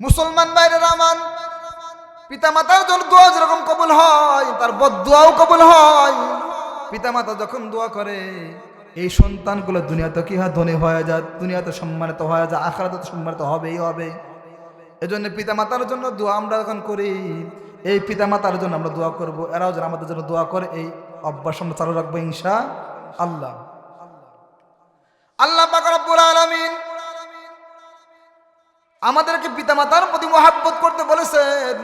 মুসলমান বাইরের আমান পিতামাতার জন্য দোয়া যেরকম কবুল হয়, তার বদুয়াও কবুল হয়। পিতামাতা যখন দোয়া করে, এই সন্তানগুলো দুনিয়াতে কি হয়? ধনী হয়ে যায়, দুনিয়াতে সম্মানিত হয়ে যায় আখড়াতে সম্মানিত হবেই হবে। এজন্য পিতামাতার জন্য দোয়া আমরা যখন করি, এই পিতামাতার জন্য আমরা দোয়া করব। এরাও যেন আমাদের জন্য দোয়া করে, এই অভ্যাস আমরা চালু রাখব ইনশা আল্লাহ। আল্লাহ পাক রব্বুল আলামিন আমাদেরকে পিতামাতার প্রতি মহাব্বত করতে বলেছেন।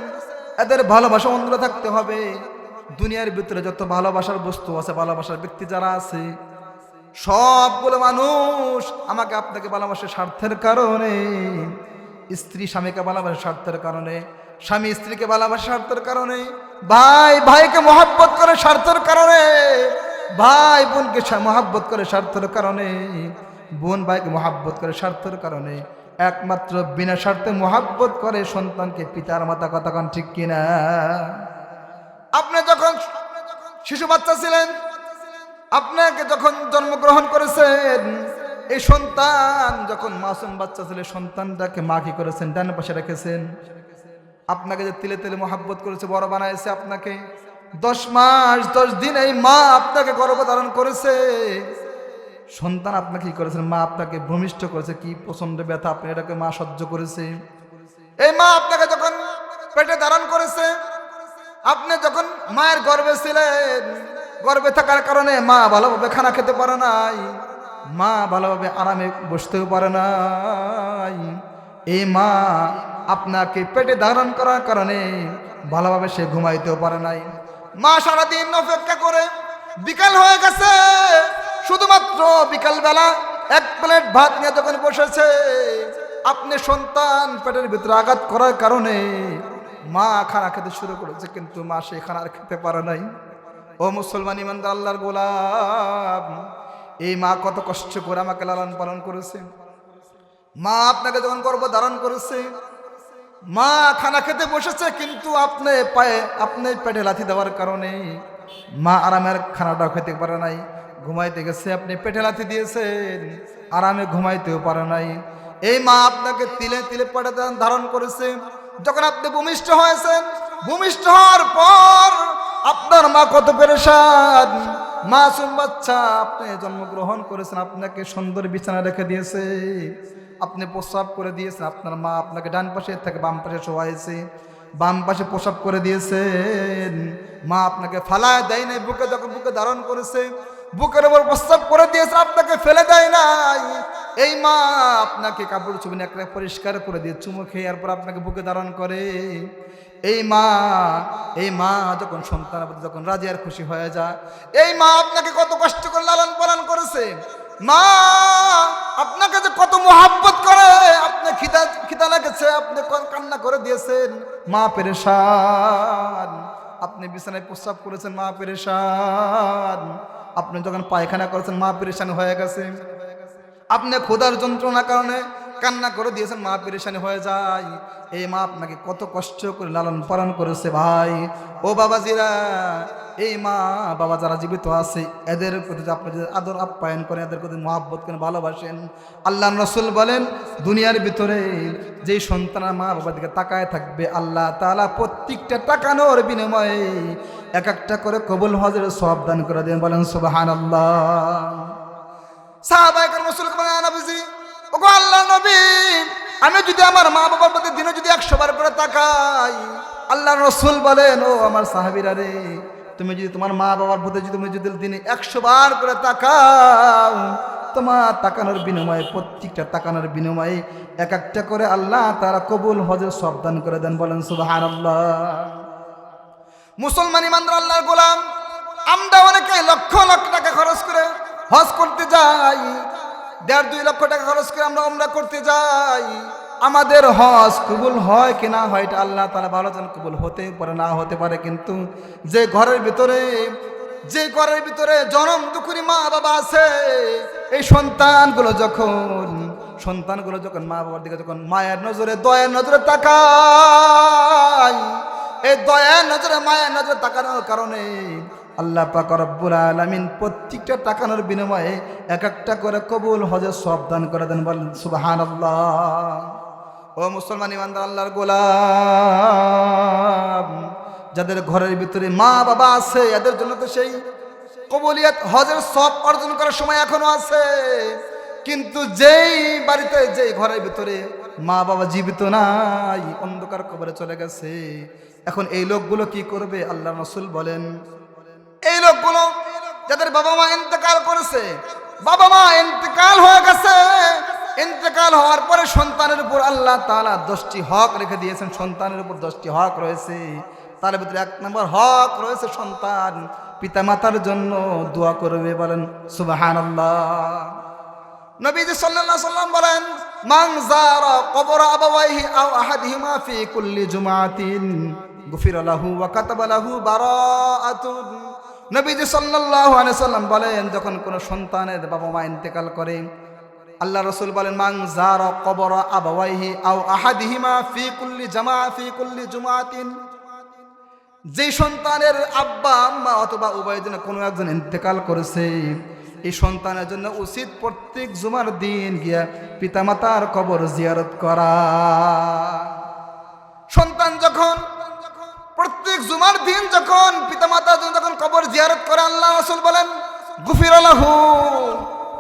এদের ভালোবাসা অন্ধ থাকতে হবে। দুনিয়ার ভিতরে যত ভালোবাসার বস্তু আছে, ভালোবাসার ব্যক্তি যারা আছে, সবগুলো মানুষ আমাকে আপনাকে ভালোবাসে স্বার্থের কারণে। স্ত্রী স্বামীকে ভালোবাসে স্বার্থের কারণে, স্বামী স্ত্রীকে ভালোবাসে স্বার্থের কারণে, ভাই ভাইকে মহাব্বত করে স্বার্থের কারণে, ভাই বোনকে মহাব্বত করে স্বার্থের কারণে, বোন ভাইকে মহাব্বত করে স্বার্থের কারণে। একমাত্র বিনা স্বার্থে মহাব্বত করে সন্তানকে পিতার মাতা কন ঠিক কিনা? আপনি যখন শিশু বাচ্চা ছিলেন, আপনাকে যখন জন্মগ্রহণ করেছেন, এই সন্তান যখন মাসুম বাচ্চা ছিল সন্তানটাকে মা কি করেছেন? ডান পাশে রেখেছেন। আপনাকে যে তিলে তিলে মহাব্বত করেছে, বড় বানাইছে আপনাকে। দশ মাস, দশ দিন এই মা আপনাকে গর্ভধারণ করেছে। সন্তান আপনাকে কি করেছেন মা আপনাকে ভূমিষ্ঠ করেছে। কি প্রচণ্ড ব্যথা, আপনি এটাকে মা সহ্য করেছে। এই মা আপনাকে যখন পেটে ধারণ করেছে, আপনি যখন মায়ের গর্বে ছিলেন গর্বে থাকার কারণে মা ভালোভাবে খানা খেতে পারে নাই, মা ভালোভাবে আরামে বসতেও পারে নাই। এই মা আপনাকে পেটে ধারণ করার কারণে ভালোভাবে সে ঘুমাইতেও পারে নাই। মা সারাদিন অপেক্ষা করে বিকাল হয়ে গেছে। শুধুমাত্র বিকালবেলা এক প্লেট ভাত নিয়ে যখন বসেছে, আপনি সন্তান পেটের ভিতরে আঘাত করার কারণে মা খানা খেতে শুরু করেছে, কিন্তু মা সেই খানা আর খেতে পারে নাই। ও মুসলমান ইমানদার, আল্লাহর গোলাম, এই মা কত কষ্ট করে আমাকে লালন পালন করেছে। মা আপনাকে যখন গর্ভ ধারণ করেছে, মা খানা খেতে বসেছে, কিন্তু আপনি পায়ে, আপনি পেটে লাথি দেওয়ার কারণে মা আরামের খানাটা খেতে পারে নাই। ঘুমাইতে গেছে, আপনি পেটে লাথি দিয়েছেন, আরামে ঘুমাইতেও পারে নাই। এই মা আপনাকে তিলে তিলে পেটে ধারণ করেছে। যখন আপনি ভূমিষ্ঠ হয়েছেন, ভূমিষ্ঠ হওয়ার পর আপনার মা কত পেরেশান। মাসুম বাচ্চা আপনি জন্মগ্রহণ করেছেন, আপনাকে সুন্দর বিছানা রেখে দিয়েছে। আপনি প্রস্রাব করে দিয়েছেন, আপনার মা আপনাকে ডান পাশে থেকে বাম পাশে শোয়াইছে। বাম পাশে প্রসাব করে দিয়েছেন। মা আপনাকে ফালায় দেয় নাই, বুকে যখন বুকে ধারণ করেছে বুকের ওপর প্রস্তাব করে দিয়েছে, আপনাকে ফেলে দেয় নাই। এই মা আপনাকে কাপড় চুবিনে একটা পরিষ্কার করে দিয়ে চুমু খেয়ে এরপর আপনাকে বুকে ধারণ করে। এই মা এই মা যখন সন্তান যখন রাজি আর খুশি হয়ে যায়, এই মা আপনাকে কত কষ্ট করে লালন পালন করেছে। মা, আপনাকে যে কত মোহাব্বত করে, আপনি খিদা খিদা লেগেছে, আপনি কান্না করে দিয়েছেন। মা পেরেশান, আপনি বিছানায় প্রস্রাব করেছেন, মা পেরেশান। আপনি যখন পায়খানা করেছেন, মা পেরেশান হয়ে গেছে। আপনি ক্ষুধার যন্ত্রণার কারণে কান্না করে দিয়েছেন, মা পেরেশানি হয়ে যায়। এই মা আপনাকে কত কষ্ট করে লালন পালন করেছে ভাই। ও বাবাজিরা, এই মা বাবা যারা জীবিত আছে, এদের প্রতি আপনি যে আদর আপ্যায়ন করেন, এদের প্রতি মহাব্বত করেন, ভালোবাসেন। আল্লাহ রসুল বলেন, দুনিয়ার ভিতরে যেই সন্তানের মা বাবার দিকে তাকায় থাকবে, আল্লাহ তালা প্রত্যেকটা টাকানোর বিনিময়ে এক একটা করে কবুল হজের সব দান করে দেন, বলেন সুবাহান আল্লাহ আল্লাহ নবী, আমি যদি আমার মা বাবার প্রতি দিনে যদি একশো বার করে তাকাই আল্লাহ রসুল বলেন, ও আমার সাহাবিরা রে, তুমি যদি তোমার মা বাবার প্রতি যদি তুমি যদি দিনে একশো বার করে তাকাও, তোমার তাকানোর বিনিময়ে, প্রত্যেকটা তাকানোর বিনিময়ে এক একটা করে আল্লাহ তারা কবুল হজের সব দান করে দেন, বলেন সুবাহান আল্লাহ মুসলমান ইমানদার আল্লাহর গোলাম। আমরা অনেকে লক্ষ লক্ষ টাকা খরচ করে হজ করতে যাই। দেড় দুই লক্ষ টাকা খরচ করে আমরা ওমরা করতে যাই। আমাদের হজ কবুল হয় কি না হয় এটা আল্লাহ তারা ভালো জান, কবুল হতে পারে, না হতে পারে। কিন্তু যে ঘরের ভিতরে, যে ঘরের ভিতরে জনম দুকুরি মা বাবা আছে, এই সন্তানগুলো যখন সন্তানগুলো যখন মা বাবার দিকে যখন মায়ের নজরে, দয়ের নজরে তাকায় এই দয়ার নজরে মায়ের নজরে তাকানোর কারণে আল্লাহ পাক রব্বুল আলামিন প্রত্যেকটা তাকানোর বিনিময়ে এক একটা করে কবুল হজের সব দান করে দেন। বলেন, সুবহানাল্লাহ। ও মুসলমান ইমানদার, আল্লাহর গোলাম, যাদের ঘরের ভিতরে মা বাবা আছে, এদের জন্য তো সেই কবুলিয়াত হজের সব অর্জন করার সময় এখনও আছে। কিন্তু যেই বাড়িতে, যেই ঘরের ভিতরে মা বাবা জীবিত নাই, অন্ধকার কবরে চলে গেছে। এখন এই লোকগুলো কি করবে? আল্লাহ রসুল বলেন, এই লোকগুলো যাদের বাবা মা ইন্তেকাল করেছে, বাবা মা ইন্তেকাল হয়ে গেছে। ইন্তেকাল হওয়ার পরে সন্তানের উপর আল্লাহ তালা দশটি হক রেখে দিয়েছেন। সন্তানের উপর দশটি হক রয়েছে। তার ভিতরে এক নম্বর হক রয়েছে সন্তান। পিতা মাতার জন্য দোয়া করবে বলেন সুবাহান নবীজি সাল্লাল্লাহু আলাইহি সাল্লাম বলেন ফি কুল্লি নবীজি বলেন, যখন কোন সন্তানের বাবা মা ইন্তেকাল করে, আল্লাহ রসুল বলেন, মান যারা কবর আবাওয়াইহি আও আহাদিহিমা ফি কুল্লি জামা, ফি কুল্লি জুমাতিন। যে সন্তানের আব্বা, আম্মা অথবা উভয়ের জন্য কোনো একজন ইন্তেকাল করেছে এই সন্তানের জন্য উচিত প্রত্যেক জুমার দিন গিয়া পিতামাতার কবর জিয়ারত করা। সন্তান যখন প্রত্যেক জুমার দিন যখন পিতামাতার জন্য যখন কবর জিয়ারত করে আল্লাহ রসুল বলেন, গুফির আল্লাহ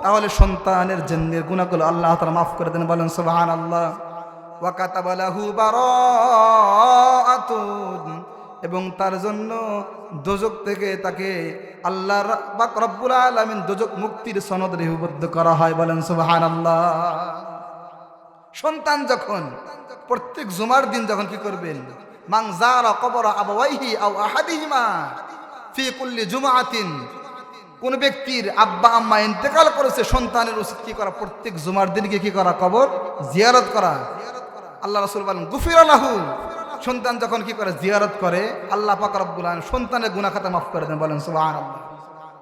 তাহলে সন্তানের জন্মের গুণাগুলো আল্লাহ তারা মাফ করে দেন, বলেন সুবাহান আল্লাহ ওয়াকাতাবালাহু বারাআতুন এবং তার জন্য দোজক থেকে তাকে আল্লাহ পাক রব্বুল আলামিন দোজক মুক্তির সনদ লিপিবদ্ধ করা হয় বলেন, সুবহানাল্লাহ। সন্তান যখন প্রত্যেক জুমার দিন যখন কি করবেন? মাং যারা কবর আবাওয়াইহি আও আহাদিহিমা ফি কুল্লি জুমাআতিন। কোন ব্যক্তির আব্বা, আম্মা ইন্তেকাল করেছে, সন্তানের উচিত কি করা? প্রত্যেক জুমার দিনকে কি করা? কবর জিয়ারত করা। আল্লাহ রসুল বলেন, গুফির লাহু। সন্তান যখন কি করে জিয়ারত করে, আল্লাহ পাক রব্বুল আলামিন সন্তানের গুনাহ খাতা মাফ করে দেন, বলেন, সুবহানাল্লাহ।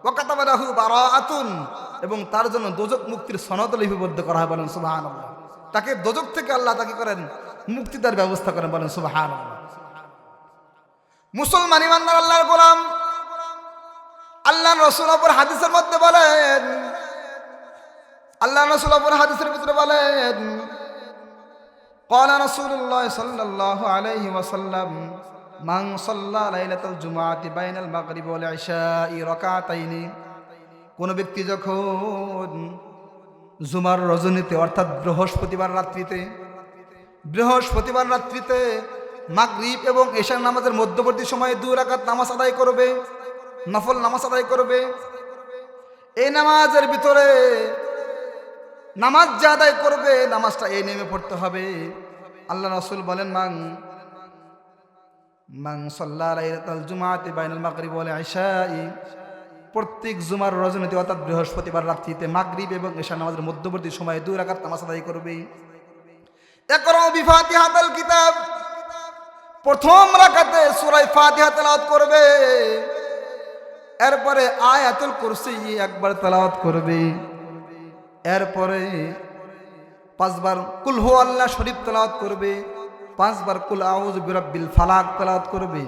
ওয়া কাতাবা লাহু বারাআতুন। এবং তার জন্য দোজক মুক্তির সনদ লিপিবদ্ধ করা হয়, বলেন, সুবহানাল্লাহ। তাকে দোজক থেকে আল্লাহ তাকে করেন? মুক্তিদার ব্যবস্থা করেন, বলেন, সুবহানাল্লাহ। মুসলমান ইমানদার আল্লাহর গোলাম। আল্লাহ রসুল অপর হাদিসের মধ্যে বলেন, আল্লাহ রসুল অপর হাদিসের ভিতরে বলেন قال رسول الله صلى الله عليه وسلم من صلى ليلة الجمعة بين المغرب والعشاء ركعتين কোন ব্যক্তি যখন জুমার রজনীতে অর্থাৎ বৃহস্পতিবার রাত্রিতে বৃহস্পতিবার রাত্রিতে মাগরিব এবং এশার নামাজের মধ্যবর্তী সময়ে দু রাকাত নামাজ আদায় করবে নফল নামাজ আদায় করবে এই নামাজের ভিতরে নামাজ যা আদায় করবে, নামাজটা এই নেমে পড়তে হবে। আল্লাহ রসুল বলেন মাং মাং সাল্লাহ জুমাতে বাইনাল মাগরিব বলে আইসাই প্রত্যেক জুমার রজনীতি অর্থাৎ বৃহস্পতিবার রাত্রিতে মাগরিব এবং এশা নামাজের মধ্যবর্তী সময়ে দুই রাকাত নামাজ আদায় করবে। কিতাব। প্রথম রাকাতে সূরা ফাতিহা তেলাওয়াত করবে। এরপরে আয়াতুল কুরসি একবার তেলাওয়াত করবে। এরপরে পাঁচবার কুল হু আল্লাহ শরীফ তেলাওয়াত করবে, পাঁচবার কুল আউজ বিরব্বিল ফালাক তেলাওয়াত করবে,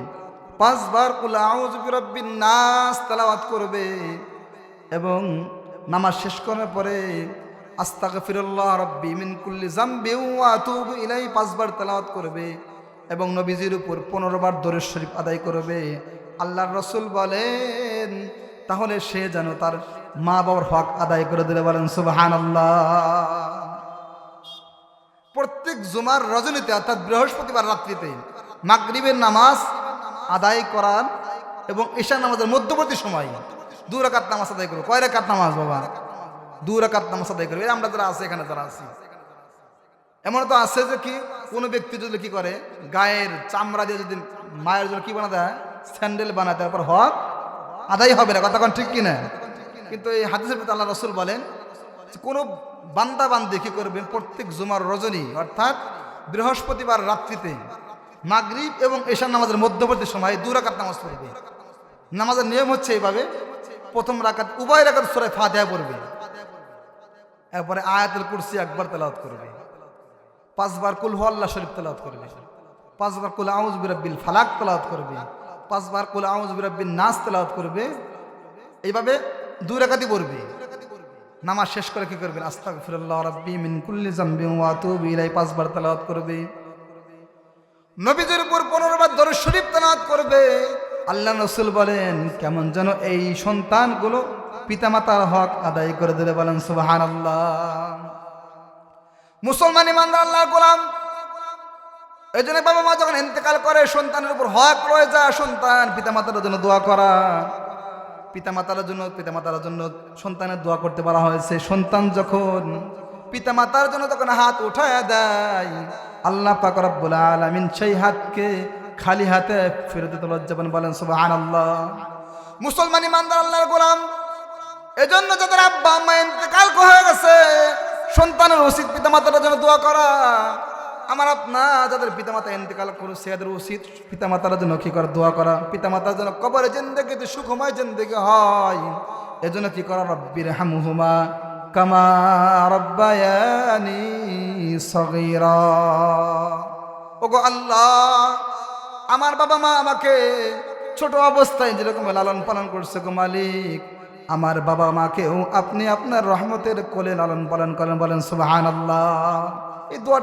পাঁচবার কুল আউজ বিরব্বিন নাস তেলাওয়াত করবে এবং নামাজ শেষ করার পরে আস্তাগফিরুল্লাহ রব্বি মিন কুল্লি জামবি ওয়া আতুবু ইলাই পাঁচবার তেলাওয়াত করবে এবং নবীজির উপর পনেরোবার দরুদ শরীফ আদায় করবে। আল্লাহর রসুল বলেন তাহলে সে যেন তার মা বাবার হক আদায় করে দিলে বলেন সুবাহান প্রত্যেক জুমার রজনীতে, অর্থাৎ বৃহস্পতিবার রাত্রিতে মাগরিবের নামাজ আদায় করার এবং ঈশা নামাজের মধ্যবর্তী সময় দু রাকাত নামাজ আদায় করব কয় রাকাত নামাজ, বাবা? দু রাকাত নামাজ আদায় করবে আমরা যারা আছে, এখানে যারা আছি এমন তো আছে যে কি, কোনো ব্যক্তি যদি কি করে, গায়ের চামড়া দিয়ে যদি মায়ের জন্য কি বানা দেয় স্যান্ডেল বানায়, তারপর হক আদায় হবে না কথা কোন ঠিক কিনা? কিন্তু এই হাদিসের ভিতরে আল্লাহ রসুল বলেন কোনো বান্দা বান্দি কি করবেন প্রত্যেক জুমার রজনী, অর্থাৎ বৃহস্পতিবার রাত্রিতে মাগরিব এবং এশার নামাজের মধ্যবর্তী সময় দু রাকাত নামাজ পড়বে। নামাজের নিয়ম হচ্ছে এইভাবে, প্রথম রাকাত, উভয় রাকাত সরাই ফাতেহা পড়বে। এরপরে আয়াতুল কুরসি একবার তেলাওয়াত করবে। পাঁচবার কুল হু আল্লাহ শরীফ তেলাওয়াত করবে। পাঁচবার কুল আউজ বিরাব্বিল ফালাক তেলাওয়াত করবে। পাঁচবার কুল আউজ বিরাব্বিল নাস তেলাওয়াত করবে। এইভাবে দুই রাকাতি পড়বে। নামাজ শেষ করে কি করবেন আস্তাগফিরুল্লাহ রাব্বি মিন কুল্লি জামবিন ওয়া আতুবু ইলাইহি। পাঁচবার তেলাওয়াত করবে। নবীজির উপর পনেরোবার দরুদ শরীফ তেলাওয়াত করবে। আল্লাহ রসুল বলেন, কেমন যেন এই সন্তানগুলো পিতামাতার হক আদায় করে দেবে। বলেন, সুবহানাল্লাহ। মুসলমান ইমানদার, আল্লাহর গোলাম এই জন্য বাবা মা যখন ইন্তেকাল করে, সন্তানের উপর হক রয়ে যায়, সন্তান পিতামাতার জন্য দোয়া করা। পিতামাতার জন্য পিতামাতার জন্য সন্তানের দোয়া করতে বলা হয়েছে। সন্তান যখন পিতামাতার জন্য তখন হাত উঠায় দেয়, আল্লাহ পাক রব্বুল আলামিন সেই হাতকে খালি হাতে ফেরত দিতে লজ্জাবান বলেন, সুবহানাল্লাহ। মুসলমান ইমানদার, আল্লাহর গোলাম। এজন্য যাদের আব্বা আম্মা ইন্তেকাল হয়ে গেছে, সন্তানের উচিত পিতামাতার জন্য দোয়া করা। আমার আপনা যাদের পিতামাতা ইন্তেকাল করেছে, এদের উচিত পিতামাতার জন্য কি করে? দোয়া করা। পিতামাতার জন্য কবরে জিন্দগিতে সুখময় জিন্দগি হয়। এজন্য কি করা? রব্বির হামুহুমা কামা রব্বায়ানি সগীরা। ওগো আল্লাহ, আমার বাবা মা আমাকে ছোট অবস্থায় যেরকম লালন পালন করছে গো মালিক, আমার বাবা মাকেও আপনি আপনার রহমতের কোলে লালন পালন করেন বলেন সুবাহান আল্লাহ এই দোয়া